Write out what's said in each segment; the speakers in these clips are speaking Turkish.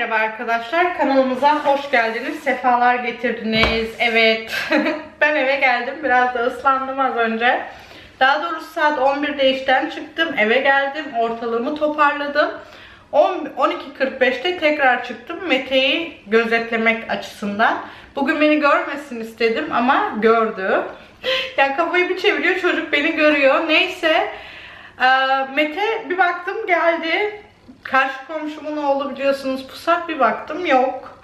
merhaba arkadaşlar. Kanalımıza hoş geldiniz. Sefalar getirdiniz. Evet. ben eve geldim. Biraz da ıslandım az önce. Daha doğrusu saat 11'de işten çıktım. Eve geldim. Ortalığımı toparladım. 10 12.45'te tekrar çıktım. Mete'yi gözetlemek açısından. Bugün beni görmesin istedim ama gördü. Yani kafayı bir çeviriyor. Çocuk beni görüyor. Neyse. Mete bir baktım geldi. Karşı komşumun oğlu biliyorsunuz pusat bir baktım yok.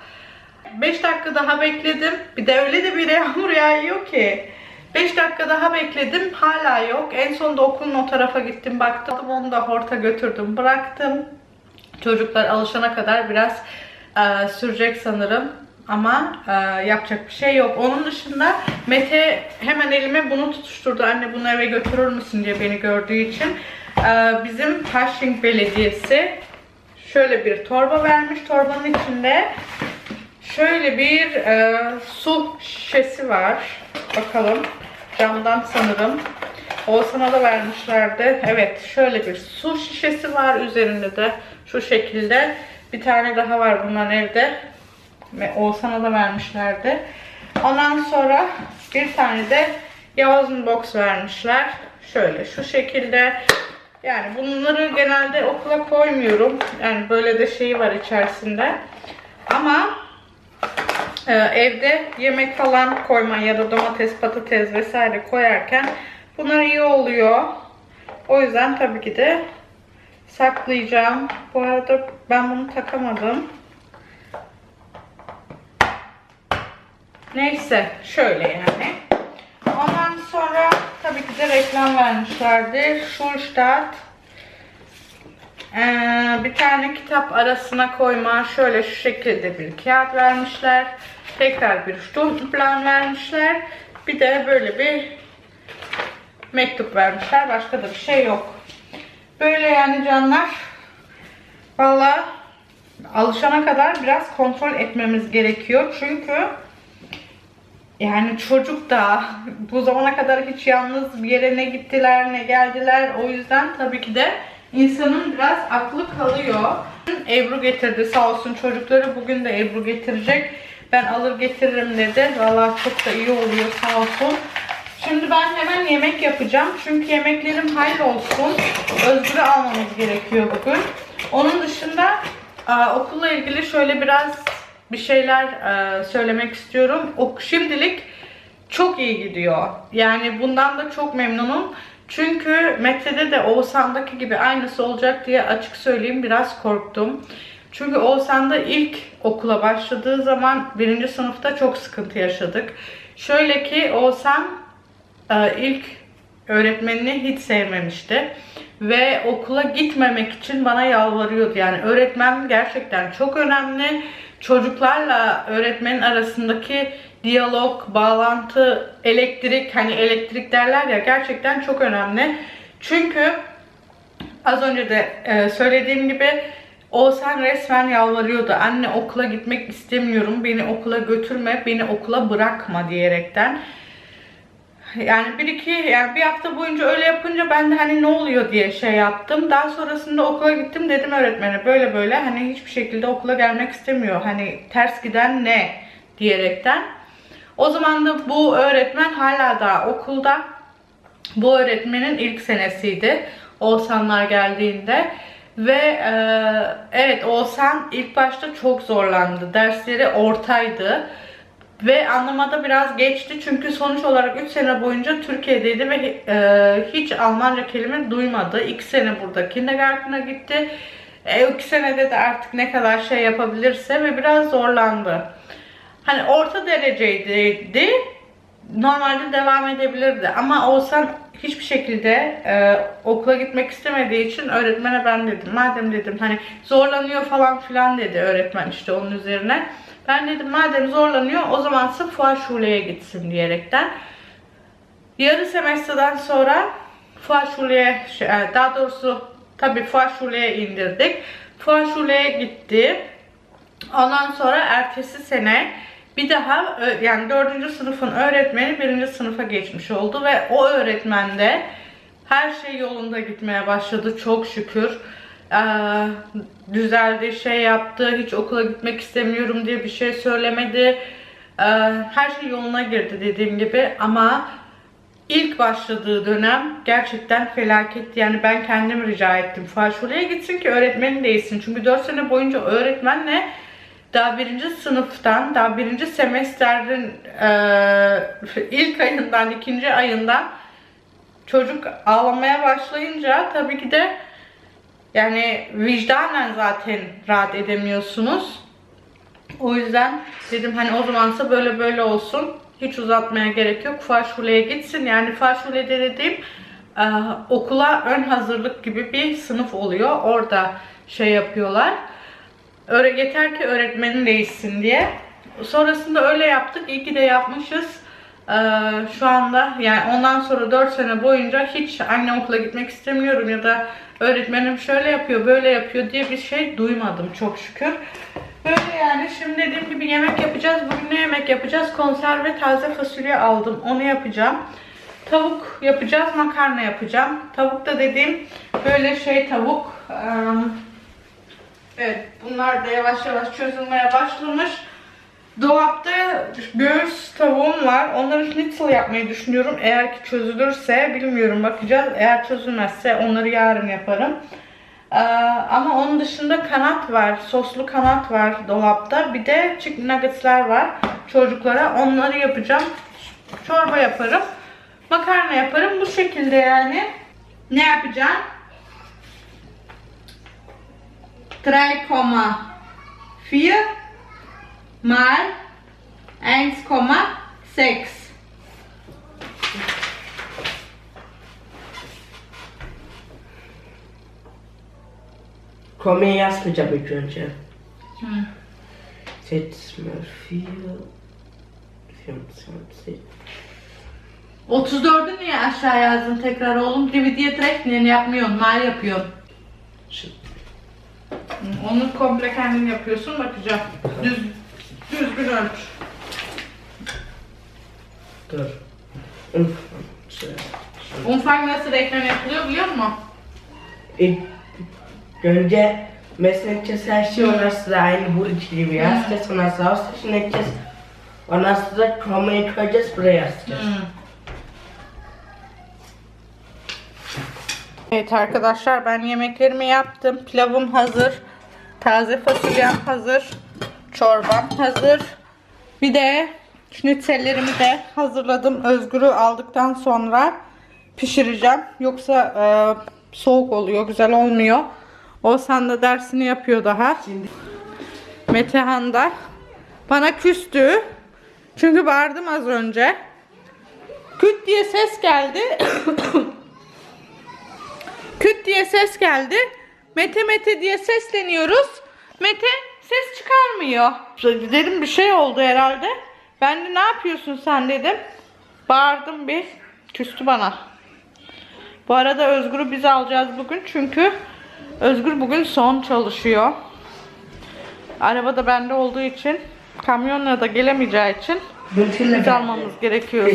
5 dakika daha bekledim. Bir de öyle de bir yağmur yağıyor ki. 5 dakika daha bekledim. Hala yok. En sonunda okulun o tarafa gittim baktım. Onu da horta götürdüm bıraktım. Çocuklar alışana kadar biraz e, sürecek sanırım. Ama e, yapacak bir şey yok. Onun dışında Mete hemen elime bunu tutuşturdu. Anne bunu eve götürür müsün diye beni gördüğü için. E, bizim Pershing Belediyesi şöyle bir torba vermiş. Torbanın içinde şöyle bir e, su şişesi var. Bakalım. Camdan sanırım. Oğuzhan'a da vermişlerdi. Evet şöyle bir su şişesi var. Üzerinde de şu şekilde. Bir tane daha var bundan evde. Oğuzhan'a da vermişlerdi. Ondan sonra bir tane de Yavuz'un box vermişler. Şöyle şu şekilde. Yani bunları genelde okula koymuyorum. Yani böyle de şeyi var içerisinde. Ama e, evde yemek falan koyma ya da domates, patates vesaire koyarken bunlar iyi oluyor. O yüzden tabii ki de saklayacağım. Bu arada ben bunu takamadım. Neyse şöyle yani. Tabii ki de reklam vermişlerdi. Schulstadt ee, bir tane kitap arasına koyma şöyle şu şekilde bir kağıt vermişler. Tekrar bir Stundenplan vermişler. Bir de böyle bir mektup vermişler. Başka da bir şey yok. Böyle yani canlar. Valla alışana kadar biraz kontrol etmemiz gerekiyor. Çünkü yani çocuk da bu zamana kadar hiç yalnız bir yere ne gittiler ne geldiler. O yüzden tabii ki de insanın biraz aklı kalıyor. Ebru getirdi sağ olsun çocukları. Bugün de Ebru getirecek. Ben alır getiririm dedi. Valla çok da iyi oluyor sağ olsun. Şimdi ben hemen yemek yapacağım. Çünkü yemeklerim hayır olsun. Özgür'ü almamız gerekiyor bugün. Onun dışında okulla ilgili şöyle biraz bir şeyler e, söylemek istiyorum. O şimdilik çok iyi gidiyor. Yani bundan da çok memnunum. Çünkü Mete'de de Oğuzhan'daki gibi aynısı olacak diye açık söyleyeyim biraz korktum. Çünkü Oğuzhan'da ilk okula başladığı zaman birinci sınıfta çok sıkıntı yaşadık. Şöyle ki Oğuzhan e, ilk öğretmenini hiç sevmemişti. Ve okula gitmemek için bana yalvarıyordu. Yani öğretmen gerçekten çok önemli çocuklarla öğretmenin arasındaki diyalog, bağlantı, elektrik hani elektrik derler ya gerçekten çok önemli. Çünkü az önce de e, söylediğim gibi Oğuzhan resmen yalvarıyordu. Anne okula gitmek istemiyorum. Beni okula götürme, beni okula bırakma diyerekten. Yani bir iki yani bir hafta boyunca öyle yapınca ben de hani ne oluyor diye şey yaptım. Daha sonrasında okula gittim dedim öğretmene böyle böyle hani hiçbir şekilde okula gelmek istemiyor. Hani ters giden ne diyerekten. O zaman da bu öğretmen hala daha okulda. Bu öğretmenin ilk senesiydi. Oğuzhanlar geldiğinde. Ve e, evet Oğuzhan ilk başta çok zorlandı. Dersleri ortaydı. Ve anlamada biraz geçti çünkü sonuç olarak 3 sene boyunca Türkiye'deydi ve e, hiç Almanca kelime duymadı. 2 sene burada kindergarten'a gitti. E, 2 senede de artık ne kadar şey yapabilirse ve biraz zorlandı. Hani orta dereceydi. Normalde devam edebilirdi ama olsan hiçbir şekilde e, okula gitmek istemediği için öğretmene ben dedim. Madem dedim hani zorlanıyor falan filan dedi öğretmen işte onun üzerine. Ben dedim madem zorlanıyor o zaman Fuar Şule'ye gitsin diyerekten. Yarı semestrden sonra Fuar Şule'ye e, daha doğrusu tabi Fuar Şule'ye indirdik. Fuar Şule'ye gitti. Ondan sonra ertesi sene bir daha yani dördüncü sınıfın öğretmeni birinci sınıfa geçmiş oldu ve o öğretmen de her şey yolunda gitmeye başladı çok şükür. Ee, düzeldi, şey yaptı, hiç okula gitmek istemiyorum diye bir şey söylemedi. Ee, her şey yoluna girdi dediğim gibi ama ilk başladığı dönem gerçekten felaketti. Yani ben kendim rica ettim. Fahşule'ye gitsin ki öğretmeni değilsin. Çünkü 4 sene boyunca öğretmenle daha birinci sınıftan, daha birinci semestrin eee, ilk ayından, ikinci ayından çocuk ağlamaya başlayınca tabii ki de yani vicdanen zaten rahat edemiyorsunuz. O yüzden dedim hani o zamansa böyle böyle olsun. Hiç uzatmaya gerek yok. Faşule'ye gitsin. Yani Faşule'de dediğim e, okula ön hazırlık gibi bir sınıf oluyor. Orada şey yapıyorlar. Öyle yeter ki öğretmenin değişsin diye. Sonrasında öyle yaptık. İyi ki de yapmışız. Ee, şu anda yani ondan sonra 4 sene boyunca hiç anne okula gitmek istemiyorum ya da öğretmenim şöyle yapıyor böyle yapıyor diye bir şey duymadım çok şükür. Böyle yani şimdi dediğim gibi yemek yapacağız. Bugün ne yemek yapacağız? Konserve taze fasulye aldım. Onu yapacağım. Tavuk yapacağız. Makarna yapacağım. Tavuk da dediğim böyle şey tavuk. Evet, bunlar da yavaş yavaş çözülmeye başlamış. Dolapta göğüs tavuğum var. Onları schnitzel yapmayı düşünüyorum. Eğer ki çözülürse bilmiyorum bakacağız. Eğer çözülmezse onları yarın yaparım. Ee, ama onun dışında kanat var. Soslu kanat var dolapta. Bir de chicken nuggets'lar var çocuklara. Onları yapacağım. Çorba yaparım. Makarna yaparım. Bu şekilde yani. Ne yapacağım? 3,4 mal 1,6. Komaya yazmayacağım ilk önce. Hı. Seçme film, 34'ü niye aşağı yazdın tekrar oğlum? Dividiye direkt niye yapmıyorsun? Mal yapıyorsun. Şimdi Onu komple kendin yapıyorsun. Bakacağım. Düz, düzgün ölç. dur. Uf, şöyle. Umfang nasıl reklam yapılıyor biliyor musun? İlk önce meslekçesi her şey ondan sonra aynı burç gibi yazacağız. Ondan sonra station edeceğiz. Ondan sonra komayı koyacağız buraya yazacağız. Evet arkadaşlar ben yemeklerimi yaptım. Pilavım hazır. Taze fasulyem hazır. Çorbam hazır. Bir de schnitzellerimi de hazırladım. Özgür'ü aldıktan sonra pişireceğim. Yoksa e, soğuk oluyor, güzel olmuyor. Oğuzhan da dersini yapıyor daha. Metehan da bana küstü. Çünkü bağırdım az önce. Küt diye ses geldi. Küt diye ses geldi. Mete Mete diye sesleniyoruz. Mete ses çıkarmıyor. Dedim bir şey oldu herhalde. Ben de ne yapıyorsun sen dedim. Bağırdım bir. Küstü bana. Bu arada Özgür'ü biz alacağız bugün çünkü Özgür bugün son çalışıyor. Araba da bende olduğu için kamyonla da gelemeyeceği için biz almamız gerekiyor.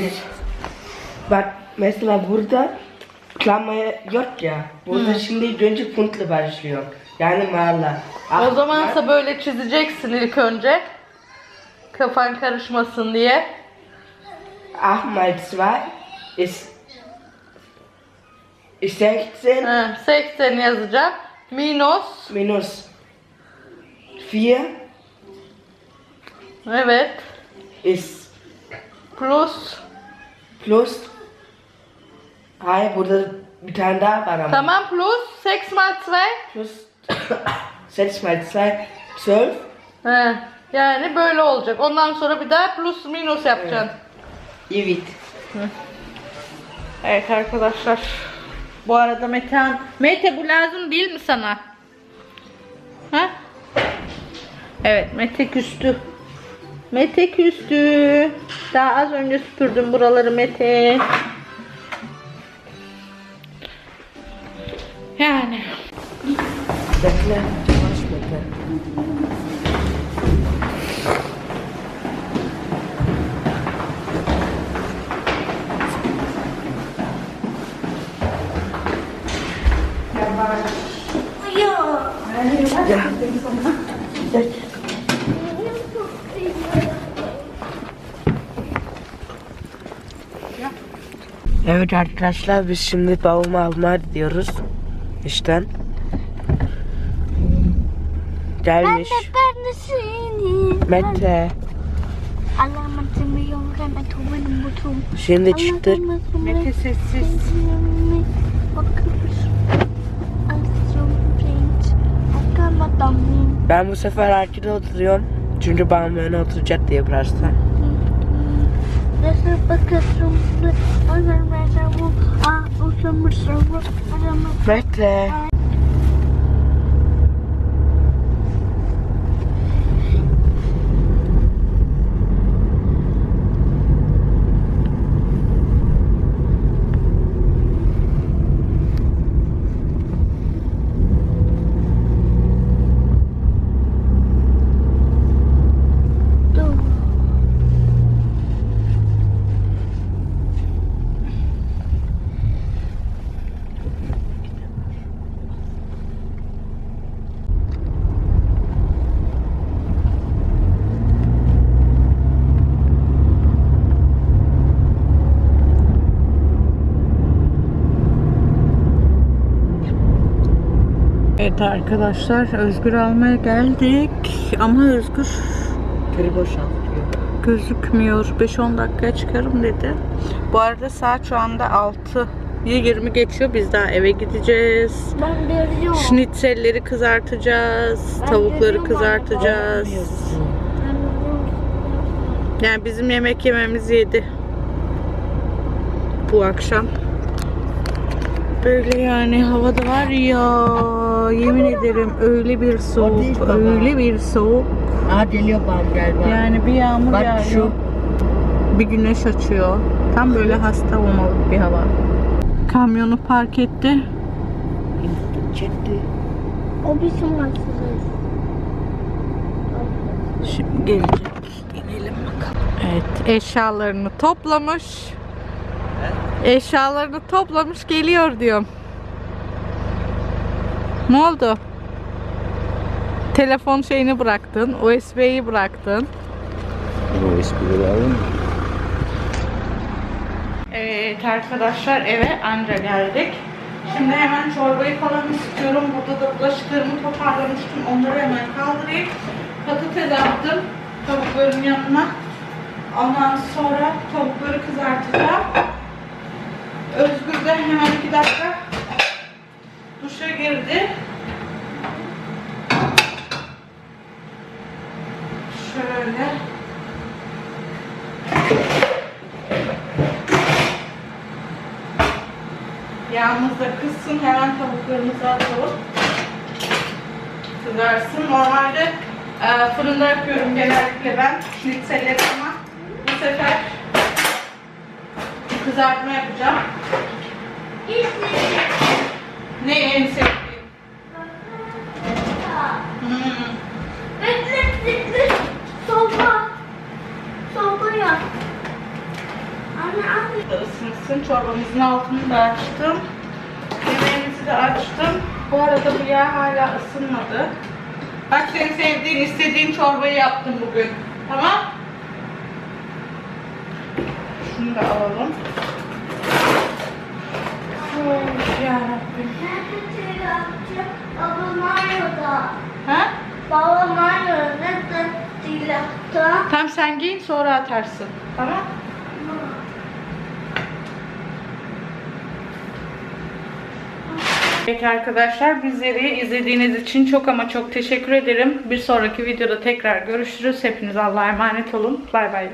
Bak mesela burada klamaya yok ya. Burada şimdi önce puntla başlıyor. Yani mağla. O zamansa böyle çizeceksin ilk önce. Kafan karışmasın diye. 8 mal 2 ist, ist 16 Ha, 80 yazacağım. Minus. minus 4 Evet. ist Plus. plus. Hayır burada bir tane daha var ama. Tamam plus. 6 mal 2. Plus 6 mal 2 12. He. Yani böyle olacak. Ondan sonra bir daha plus minus yapacaksın. Evet. Evet arkadaşlar. Bu arada Metehan. Mete bu lazım değil mi sana? Ha? Evet Mete küstü. Mete küstü. Daha az önce süpürdüm buraları Mete. Yani. Bekle. Yavaş bekle. Ya Geç. Evet arkadaşlar biz şimdi babamı almaya gidiyoruz. İşten. Gelmiş. Ben de seni. Mete. Alamatımı yoldan atomun butum. Şimdi çıktık. Mete sessiz. Ben bu sefer arkada oturuyorum. Çünkü babam öne oturacak diye birazdan. Nasıl Evet arkadaşlar Özgür almaya geldik ama Özgür Geri boşaltıyor. gözükmüyor. 5-10 dakikaya çıkarım dedi. Bu arada saat şu anda 6 20 geçiyor. Biz daha eve gideceğiz. Ben görüyorum. Schnitzelleri kızartacağız. Ben Tavukları görüyorum kızartacağız. Ben görüyorum. Yani bizim yemek yememiz yedi. Bu akşam. Böyle yani havada var ya yemin ederim öyle bir değil soğuk, baba. öyle bir soğuk. Aa geliyor gel bak. Yani bir yağmur Bak yağıyor. şu. Bir güneş açıyor. Tam böyle hasta olmalık bir hava. Kamyonu park etti. Çekti. O bizim haksızız. Şimdi gelecek. İnelim bakalım. Evet eşyalarını toplamış. Eşyalarını toplamış geliyor diyorum. Ne oldu? Telefon şeyini bıraktın. USB'yi bıraktın. Alın mı? Evet arkadaşlar eve anca geldik. Şimdi hemen çorbayı falan istiyorum. Burada da bulaşıklarımı toparlamıştım. Onları hemen kaldırayım. Patates attım tavukların yanına. Ondan sonra tavukları kızartacağım. Özgür de hemen iki dakika duşa girdi. Şöyle. Yağımız da kızsın. Hemen tavuklarımızı atalım. Kızarsın. Normalde e, fırında yapıyorum genellikle ben schnitzelleri ama bu sefer kızartma yapacağım. Ne en sevdiğin? Hmm. Bekle bekle. Soba. Soba yap. Anne anne. da ısınsın. Çorbamızın altını da açtım. Yemeğimizi de açtım. Bu arada bu yağ hala ısınmadı. Bak senin sevdiğin, istediğin çorbayı yaptım bugün. Tamam? Şunu da alalım. Ha? Babam dilekta? Tamam sen giyin sonra atarsın. Tamam? Evet arkadaşlar bizleri izlediğiniz için çok ama çok teşekkür ederim. Bir sonraki videoda tekrar görüşürüz. Hepiniz Allah'a emanet olun. Bay bay.